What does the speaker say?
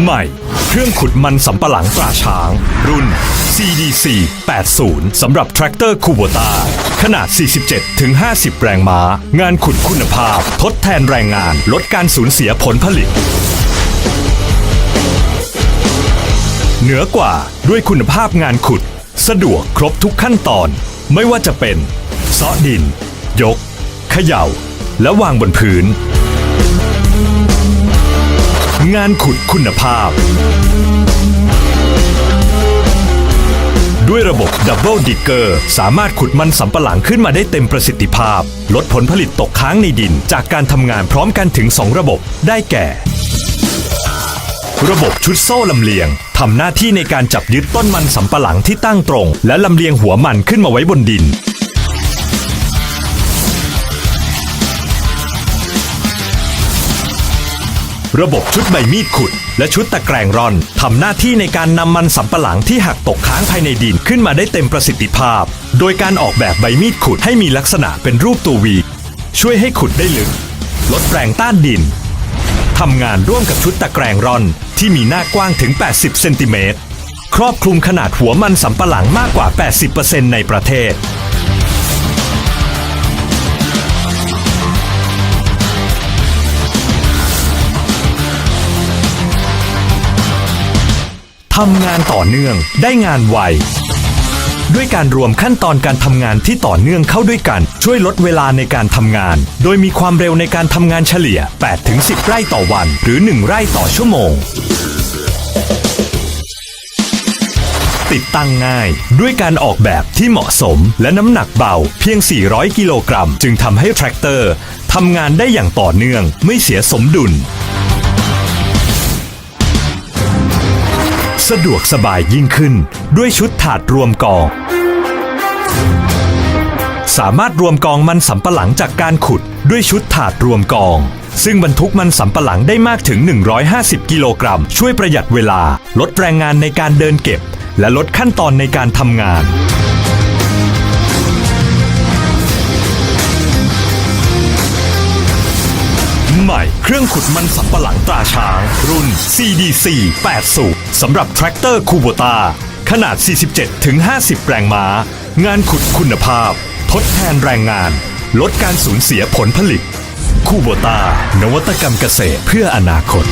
ใหม่ เครื่องขุดมันสำปะหลังตราช้าง รุ่น CDC 80สำหรับแทรกเตอร์คูโบตาขนาด 47-50 แรงม้า งานขุดคุณภาพ ทดแทนแรงงาน ลดการสูญเสียผลผลิต เหนือกว่าด้วยคุณภาพงานขุด สะดวกครบทุกขั้นตอน ไม่ว่าจะเป็นเซาะดิน ยก เขย่า และวางบนพื้น งานขุดคุณภาพ ด้วยระบบดับเบิลดิกเกอร์สามารถขุดมันสำปะหลังขึ้นมาได้เต็มประสิทธิภาพ ลดผลผลิตตกค้างในดิน จากการทำงานพร้อมกันถึง 2 ระบบได้แก่ ระบบชุดโซ่ลำเลียงทำหน้าที่ในการจับยึดต้นมันสำปะหลังที่ตั้งตรง และลำเลียงหัวมันขึ้นมาไว้บนดิน ระบบชุดใบมีดขุด และชุดตะแกรงร่อนทำหน้าที่ในการนำมันสำปะหลังที่หักตกค้างภายในดินขึ้นมาได้เต็มประสิทธิภาพ โดยการออกแบบใบมีดขุดให้มีลักษณะเป็นรูปตัววี ช่วยให้ขุดได้ลึก ลดแรงต้านดินทำงานร่วมกับชุดตะแกรงร่อนที่มีหน้ากว้างถึง 80 เซนติเมตรครอบคลุมขนาดหัวมันสำปะหลังมากกว่า 80%ในประเทศ ทำงานต่อเนื่องได้งานไว ด้วยการรวมขั้นตอนการทำงานที่ต่อเนื่องเข้าด้วยกัน ช่วยลดเวลาในการทำงาน โดยมีความเร็วในการทำงานเฉลี่ย 8-10 ไร่ต่อวัน หรือ 1 ไร่ต่อชั่วโมง ติดตั้งง่าย ด้วยการออกแบบที่เหมาะสม และน้ำหนักเบา เพียง 400 กิโลกรัม จึงทำให้แทรกเตอร์ทำงานได้อย่างต่อเนื่องไม่เสียสมดุล สะดวกสบายยิ่งขึ้น ด้วยชุดถาดรวมกอง สามารถรวมกองมันสำปะหลังจากการขุดด้วยชุดถาดรวมกอง ซึ่งบรรทุกมันสำปะหลังได้มากถึง 150 กิโลกรัม ช่วยประหยัดเวลา ลดแรงงานในการเดินเก็บ และลดขั้นตอนในการทำงาน ม่ เครื่องขุดมันสับปะหลังตราช้าง รุ่น CDC 80สำหรับแทรกเตอร์คูโบตาขนาด 47-50 แรงม้า งานขุดคุณภาพ ทดแทนแรงงาน ลดการสูญเสียผลผลิต คูโบตานวัตกรรมเกษตรเพื่ออนาคต